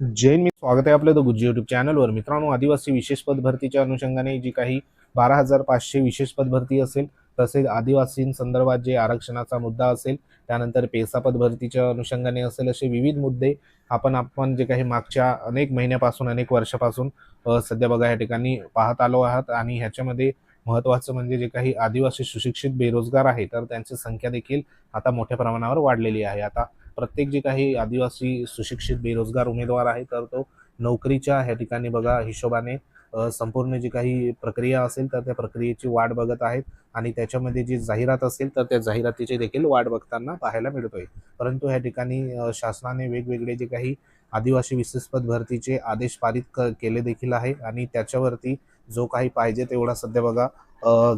जैन मी स्वागत आहे आपलं द गुज्जी युट्यूब चॅनलवर मित्रांनो आदिवासी विशेष पद भरतीच्या अनुषंगाने जी काही बारा हजार पाचशे विशेष पद भरती असेल तसेच आदिवासींसंदर्भात जे आरक्षणाचा मुद्दा असेल त्यानंतर पेसा पद भरतीच्या अनुषंगाने असेल असे विविध मुद्दे आपण आपण जे काही मागच्या अनेक महिन्यापासून अनेक वर्षापासून सध्या बघा या ठिकाणी पाहत आलो आहात. आणि ह्याच्यामध्ये महत्त्वाचं म्हणजे जे काही आदिवासी सुशिक्षित बेरोजगार आहे तर त्यांची संख्या देखील आता मोठ्या प्रमाणावर वाढलेली आहे. आता प्रत्येक जे काही आदिवासी सुशिक्षित बेरोजगार उमेदवार आहे तर तो नोकरीच्या ह्या ठिकाणी बघा हिशोबाने संपूर्ण जी काही प्रक्रिया असेल तर त्या प्रक्रियेची वाट बघत आहेत. आणि त्याच्यामध्ये जी जाहिरात असेल तर त्या जाहिरातीची देखील वाट बघताना पाहायला मिळतोय. परंतु ह्या ठिकाणी शासनाने वेगवेगळे जे काही आदिवासी विशेष पद भरतीचे आदेश पारित क केले देखील आहे. आणि त्याच्यावरती जो काही पाहिजे तेवढा सध्या बघा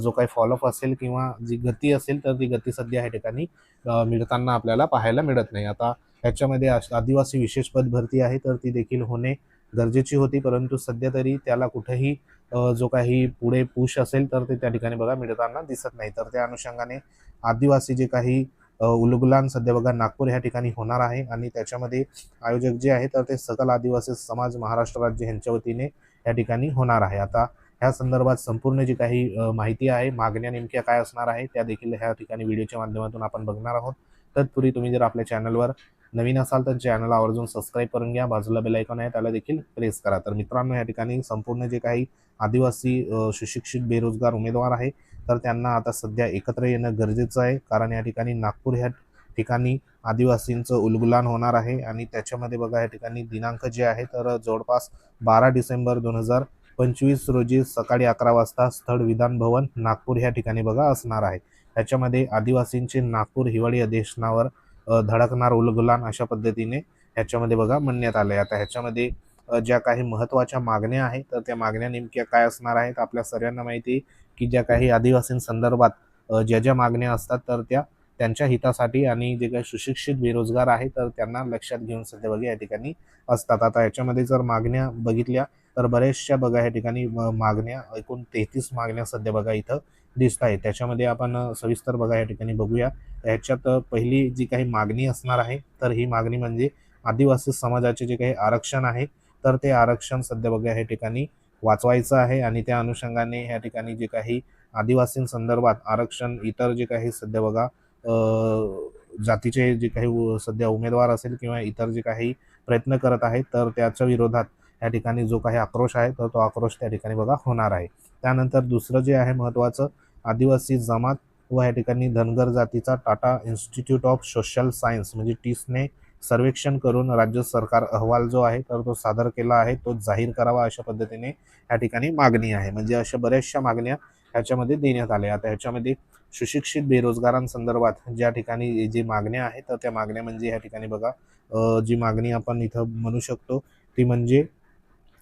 जो काही फॉलोअप असेल किंवा जी गती असेल तर ती गती सध्या ह्या ठिकाणी मिळताना आपल्याला पाहायला मिळत नाही. आता ह्याच्यामध्ये आदिवासी विशेष पद भरती आहे तर ती देखील होणे गरजेची होती. परंतु सध्या तरी त्याला कुठेही जो काही पुढे पुश असेल तर ते त्या ठिकाणी बघा मिळताना दिसत नाही. तर त्या अनुषंगाने आदिवासी जे काही उलगुलान सध्या बघा नागपूर ह्या ठिकाणी होणार आहे आणि त्याच्यामध्ये आयोजक जे आहे तर ते सकल आदिवासी समाज महाराष्ट्र राज्य यांच्या वतीने या ठिकाणी होणार आहे. आता ह्या संदर्भात संपूर्ण जी काही माहिती आहे मागण्या नेमक्या काय असणार आहे त्या देखील ह्या ठिकाणी व्हिडिओच्या माध्यमातून आपण बघणार आहोत. तत्पूर्वी तुम्ही जर आपल्या चॅनलवर नवीन असाल तर चॅनल आवर्जून सबस्क्राईब करून घ्या. बाजूला बेल आयकॉन आहे त्याला देखील प्रेस करा. तर मित्रांनो या ठिकाणी संपूर्ण जे काही आदिवासी सुशिक्षित बेरोजगार उमेदवार आहे तर त्यांना आता सध्या एकत्र येणं गरजेचं आहे. कारण या ठिकाणी नागपूर ह्या ठिकाणी आदिवासींचं उलगुलान होणार आहे. आणि त्याच्यामध्ये बघा या ठिकाणी दिनांक जे आहे तर जवळपास बारा डिसेंबर दोन हजार पंचवीस रोजी सकाळी अकरा वाजता स्थळ विधान भवन नागपूर ह्या ठिकाणी बघा असणार आहे. ह्याच्यामध्ये आदिवासींचे नागपूर हिवाळी अधिवेशनावर धडकणार उलगुलान अशा पद्धतीने ह्याच्यामध्ये बघा म्हणण्यात आलं आहे आता ह्याच्यामध्ये ज्या काही महत्त्वाच्या मागण्या आहेत तर त्या मागण्या नेमक्या काय असणार आहेत? आपल्या सर्वांना माहिती आहे की ज्या काही आदिवासींसंदर्भात ज्या ज्या मागण्या असतात तर त्या त्यांच्या हितासाठी आणि जे काही सुशिक्षित बेरोजगार आहे तर त्यांना लक्षात घेऊन सध्या बघा या ठिकाणी असतात. आता याच्यामध्ये जर मागण्या बघितल्या तर बऱ्याचशा बघा या ठिकाणी मागण्या एकूण तेहतीस मागण्या सध्या बघा इथं दिसत आहेत. त्याच्यामध्ये आपण सविस्तर बघा या ठिकाणी बघूया. ह्याच्यात पहिली जी काही मागणी असणार आहे तर ही मागणी म्हणजे आदिवासी समाजाचे जे काही आरक्षण आहे तर ते आरक्षण सध्या बघा या ठिकाणी वाचवायचं आहे आणि त्या अनुषंगाने ह्या ठिकाणी जे काही आदिवासींसंदर्भात आरक्षण इतर जे काही सध्या बघा जातीचे जे काही उ- सध्या उमेदवार असेल किंवा इतर जे काही प्रयत्न करत आहेत तर त्याच्या विरोधात या ठिकाणी जो काही आक्रोश आहे तर तो आक्रोश त्या ठिकाणी बघा होणार आहे. त्यानंतर दुसरं जे आहे महत्त्वाचं आदिवासी जमात व या ठिकाणी धनगर जातीचा Tata institute of social science म्हणजे टीसने सर्वेक्षण करून राज्य सरकार अहवाल जो आहे तर तो सादर केला आहे तो जाहीर करावा अशा पद्धतीने या ठिकाणी मागणी आहे. म्हणजे अशा बऱ्याचशा मागण्या ह्याच्यामध्ये देण्यात आल्या. आता ह्याच्यामध्ये सुशिक्षित बेरोजगारांसंदर्भात ज्या ठिकाणी जी मागण्या आहेत तर त्या मागण्या म्हणजे ह्या ठिकाणी बघा जी मागणी आपण इथं म्हणू शकतो ती म्हणजे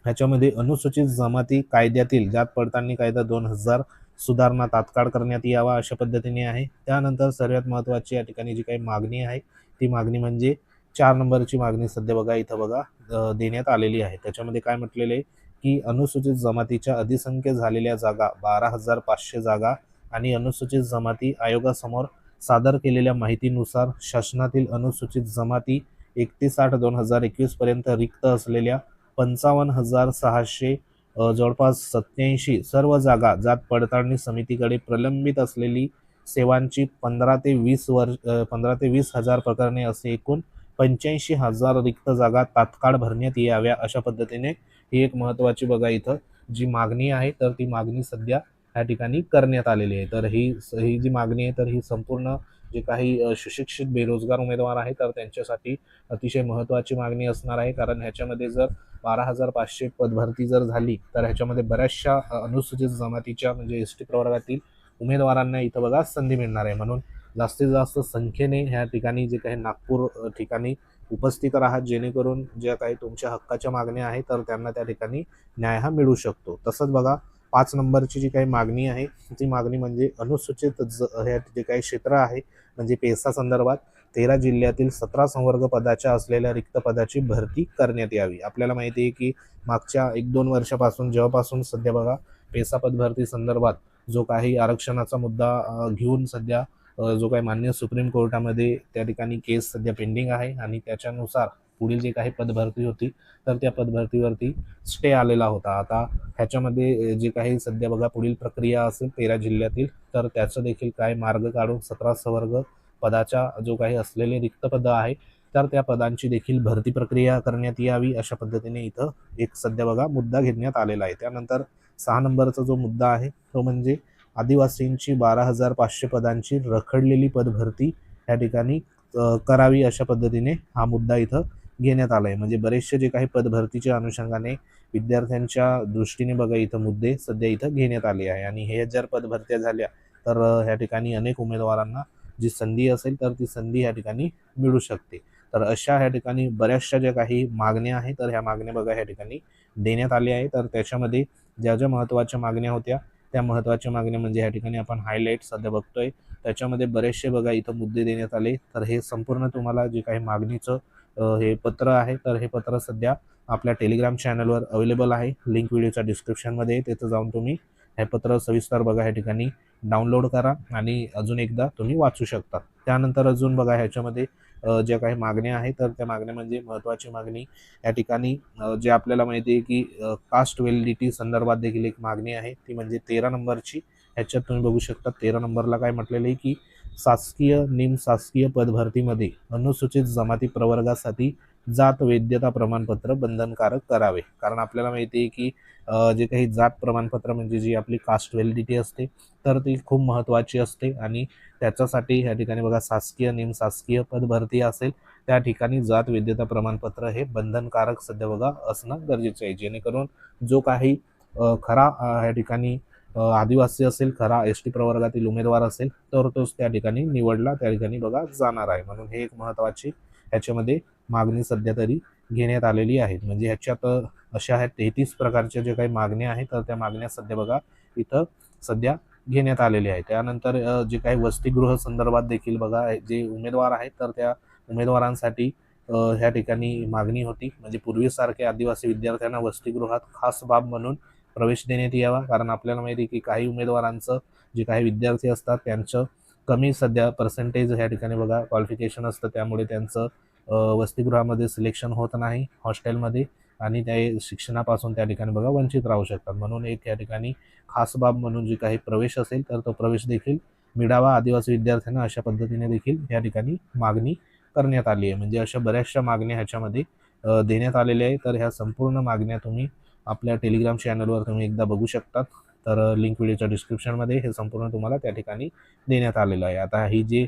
ह्याच्यामध्ये अनुसूचित जमाती कायद्यातील जात पडताळणी कायदा दोन हजार सुधारणा तात्काळ करण्यात यावा अशा पद्धतीने आहे. त्यानंतर सर्वात महत्त्वाची या ठिकाणी जी काही मागणी आहे ती मागणी म्हणजे चार नंबरची मागणी सध्या बघा इथं बघा देण्यात आलेली आहे. त्याच्यामध्ये काय म्हटलेलं आहे की अनुसूचित जमातीच्या अधिसंख्य झालेल्या जागा बारा हजार पाचशे जागा आणि अनुसूचित जमाती आयोगासमोर सादर केलेल्या माहितीनुसार शासनातील अनुसूचित जमाती एकतीस आठ दोन हजार एकवीस पर्यंत रिक्त असलेल्या पंचावन्न हजार सहाशे जवळपास सत्याऐंशी सर्व जागा जात पडताळणी समितीकडे प्रलंबित असलेली सेवांची पंधरा ते वीस वर्ष पंधरा ते वीस हजार प्रकरणे असे एकूण पंच्याऐंशी हजार रिक्त जागा तात्काळ भरण्यात याव्या अशा पद्धतीने ही एक महत्त्वाची बघा इथं जी मागणी आहे तर ती मागणी सध्या ह्या ठिकाणी करण्यात आलेली आहे. तर ही ही जी मागणी आहे तर ही संपूर्ण जे काही सुशिक्षित बेरोजगार उमेदवार आहे तर त्यांच्यासाठी अतिशय महत्त्वाची मागणी असणार आहे. कारण ह्याच्यामध्ये जर बारा हजार पाचशे पदभरती जर झाली तर ह्याच्यामध्ये बऱ्याचशा अनुसूचित जमातीच्या म्हणजे एस टी प्रवर्गातील उमेदवारांना इथं बघा संधी मिळणार आहे. म्हणून जास्तीत जास्त संख्येने ह्या ठिकाणी जे काही नागपूर ठिकाणी उपस्थित राहा जेणेकरून ज्या काही तुमच्या हक्काच्या मागण्या आहेत तर त्यांना त्या ठिकाणी न्याय हा मिळू शकतो. तसंच बघा पाच नंबरची जी काही मागणी आहे ती मागणी म्हणजे अनुसूचित ज ह्या जे काही क्षेत्र आहे म्हणजे पेसा संदर्भात तेरा जिल्ह्यातील सतरा संवर्ग पदाच्या असलेल्या रिक्त पदाची भरती करण्यात यावी. आपल्याला माहिती आहे की मागच्या एक दोन वर्षापासून जेव्हापासून सध्या बघा पेसा पद भरती संदर्भात जो काही आरक्षणाचा मुद्दा घेऊन सध्या जो काही मान्य सुप्रीम कोर्टामध्ये त्या ठिकाणी केस सध्या पेंडिंग आहे आणि त्याच्यानुसार पुढील जे काही पदभरती होती तर त्या पदभरतीवरती स्टे आलेला होता. आता ह्याच्यामध्ये जे काही सध्या बघा पुढील प्रक्रिया असेल तेरा जिल्ह्यातील तर त्याचं देखील काय मार्ग काढून सतरा सवर्ग पदाच्या जो काही असलेले रिक्त पदं आहे तर त्या पदांची देखील भरती प्रक्रिया करण्यात यावी अशा पद्धतीने इथं एक सध्या बघा मुद्दा घेण्यात आलेला आहे. त्यानंतर सहा नंबरचा जो मुद्दा आहे तो म्हणजे आदिवासींची बारा हजार पाचशे पदांची रखडलेली पदभरती या ठिकाणी करावी अशा पद्धतीने हा मुद्दा इथं घेण्यात आला आहे म्हणजे बरेचसे जे काही पदभरतीच्या अनुषंगाने विद्यार्थ्यांच्या दृष्टीने बघा इथं मुद्दे सध्या इथं घेण्यात आले आहे. आणि हे जर पदभरत्या झाल्या तर ह्या ठिकाणी अनेक उमेदवारांना जी संधी असेल तर ती संधी या ठिकाणी मिळू शकते. तर अशा ह्या ठिकाणी बऱ्याचशा ज्या काही मागण्या आहेत तर ह्या मागण्या बघा ह्या ठिकाणी देण्यात आल्या आहे तर त्याच्यामध्ये ज्या ज्या महत्त्वाच्या मागण्या होत्या त्या महत्त्वाच्या मागण्या म्हणजे ह्या ठिकाणी आपण हायलाईट सध्या बघतोय. त्याच्यामध्ये बरेचसे बघा इथं मुद्दे देण्यात आले. तर हे संपूर्ण तुम्हाला जे काही मागणीचं हे पत्र आहे. तर हे पत्र सध्या आपल्या टेलिग्राम चॅनलवर अवेलेबल आहे. लिंक व्हिडिओच्या डिस्क्रिप्शनमध्ये तिथं जाऊन तुम्ही हे पत्र सविस्तर बघा ह्या ठिकाणी डाउनलोड करा आणि अजून एकदा तुम्ही वाचू शकता. त्यानंतर अजून बघा ह्याच्यामध्ये ज्या काही मागण्या आहेत तर त्या मागण्या म्हणजे महत्त्वाची मागणी या ठिकाणी जे आपल्याला माहिती आहे की कास्ट व्हॅलिडिटी संदर्भात देखील एक मागणी आहे. ती म्हणजे तेरा नंबरची. ह्याच्यात तुम्ही बघू शकता तेरा नंबरला काय म्हटलेलं आहे की शासकीय निमशासकीय पदभरतीमध्ये अनुसूचित जमाती प्रवर्गासाठी जात वैद्यता प्रमाणपत्र बंधनकारक करावे. कारण आपल्याला माहिती आहे की जे काही जात प्रमाणपत्र म्हणजे जी आपली कास्ट व्हॅलिडिटी असते तर ती खूप महत्त्वाची असते. आणि त्याच्यासाठी ह्या ठिकाणी बघा शासकीय निमशासकीय पदभरती असेल त्या ठिकाणी जात वैद्यता प्रमाणपत्र हे बंधनकारक सध्या बघा असणं गरजेचं आहे. जेणेकरून जो काही खरा ह्या ठिकाणी आदिवासी असेल खरा एस टी प्रवर्गातील उमेदवार असेल तर तोच त्या ठिकाणी निवडला त्या ठिकाणी बघा जाणार आहे. म्हणून हे एक महत्त्वाची ह्याच्यामध्ये मागणी सध्या तरी घेण्यात आलेली आहे. म्हणजे ह्याच्यात अशा आहेत तेहतीस प्रकारच्या जे काही मागण्या आहेत तर त्या मागण्या सध्या बघा इथं सध्या घेण्यात आलेल्या आहे त्यानंतर जे काही वसतिगृह संदर्भात देखील बघा जे उमेदवार आहेत तर त्या उमेदवारांसाठी ह्या ठिकाणी मागणी होती. म्हणजे पूर्वीसारखे आदिवासी विद्यार्थ्यांना वसतिगृहात खास बाब म्हणून प्रवेश देण्यात यावा. कारण आपल्याला माहिती आहे की काही उमेदवारांचं जे काही विद्यार्थी असतात त्यांचं कमी सध्या पर्सेंटेज ह्या ठिकाणी बघा क्वालिफिकेशन असतं. त्यामुळे त्यांचं वसतिगृहामध्ये सिलेक्शन होत नाही हॉस्टेलमध्ये आणि ते शिक्षणापासून त्या ठिकाणी बघा वंचित राहू शकतात. म्हणून एक या ठिकाणी खास बाब म्हणून जी काही प्रवेश असेल तर तो प्रवेश देखील मिळावा. आदिवासी विद्यार्थ्यांना अशा पद्धतीने देखील या ठिकाणी मागणी करण्यात आली आहे. म्हणजे अशा बऱ्याचशा मागण्या ह्याच्यामध्ये देण्यात आलेल्या आहे तर ह्या संपूर्ण मागण्या तुम्ही आपल्या टेलिग्राम चॅनलवर तुम्ही एकदा बघू शकतात. तर लिंक व्हिडिओच्या डिस्क्रिप्शनमध्ये हे संपूर्ण तुम्हाला त्या ठिकाणी देण्यात आलेलं आहे. आता ही जे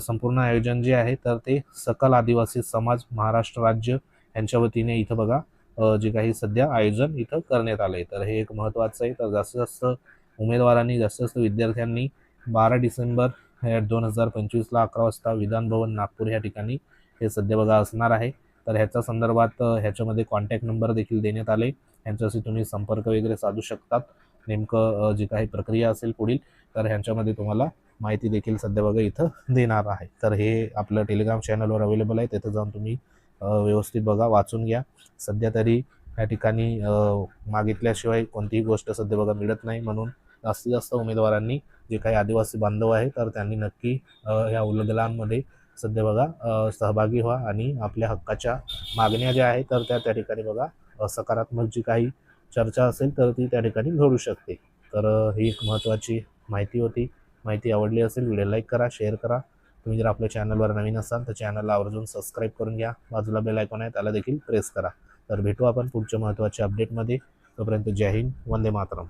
संपूर्ण आयोजन जे आहे तर ते सकल आदिवासी समाज महाराष्ट्र राज्य यांच्या वतीने इथं बघा जे काही सध्या आयोजन इथं करण्यात आलं आहे तर हे एक महत्त्वाचं आहे. तर जास्तीत जास्त उमेदवारांनी जास्तीत जास्त विद्यार्थ्यांनी बारा डिसेंबर दोन हजार पंचवीसला अकरा वाजता विधान भवन नागपूर या ठिकाणी हे सध्या बघा असणार आहे. तर ह्याच्या संदर्भात ह्याच्यामध्ये कॉन्टॅक्ट नंबर देखील देण्यात आले. ह्यांच्याशी तुम्ही संपर्क वगैरे साधू शकतात. नेमकं जी काही प्रक्रिया असेल पुढील तर ह्यांच्यामध्ये तुम्हाला माहिती देखील सध्या बघा इथं देणार आहे. तर हे आपलं टेलिग्राम चॅनलवर अवेलेबल आहे. तिथं जाऊन तुम्ही व्यवस्थित बघा वाचून घ्या. सध्या तरी या ठिकाणी मागितल्याशिवाय कोणतीही गोष्ट सध्या बघा मिळत नाही. म्हणून जास्तीत जास्त उमेदवारांनी जे काही आदिवासी बांधव आहे तर त्यांनी नक्की ह्या उलगलांमध्ये सध्या बघा सहभागी व्हा आणि आपल्या हक्काच्या मागण्या ज्या आहेत तर त्या त्या ठिकाणी बघा सकारात्मक जी काही चर्चा असेल तर ती त्या ठिकाणी घडू शकते. तर ही एक महत्त्वाची माहिती होती. माहिती आवडली असेल व्हिडिओ लाईक करा शेअर करा. तुम्ही जर आपल्या चॅनलवर नवीन असाल तर चॅनलला आवर्जून सबस्क्राईब करून घ्या. बाजूला बेल आयकॉन आहे त्याला देखील प्रेस करा. तर भेटू आपण पुढच्या महत्त्वाच्या अपडेटमध्ये. तोपर्यंत जय हिंद वंदे मातरम.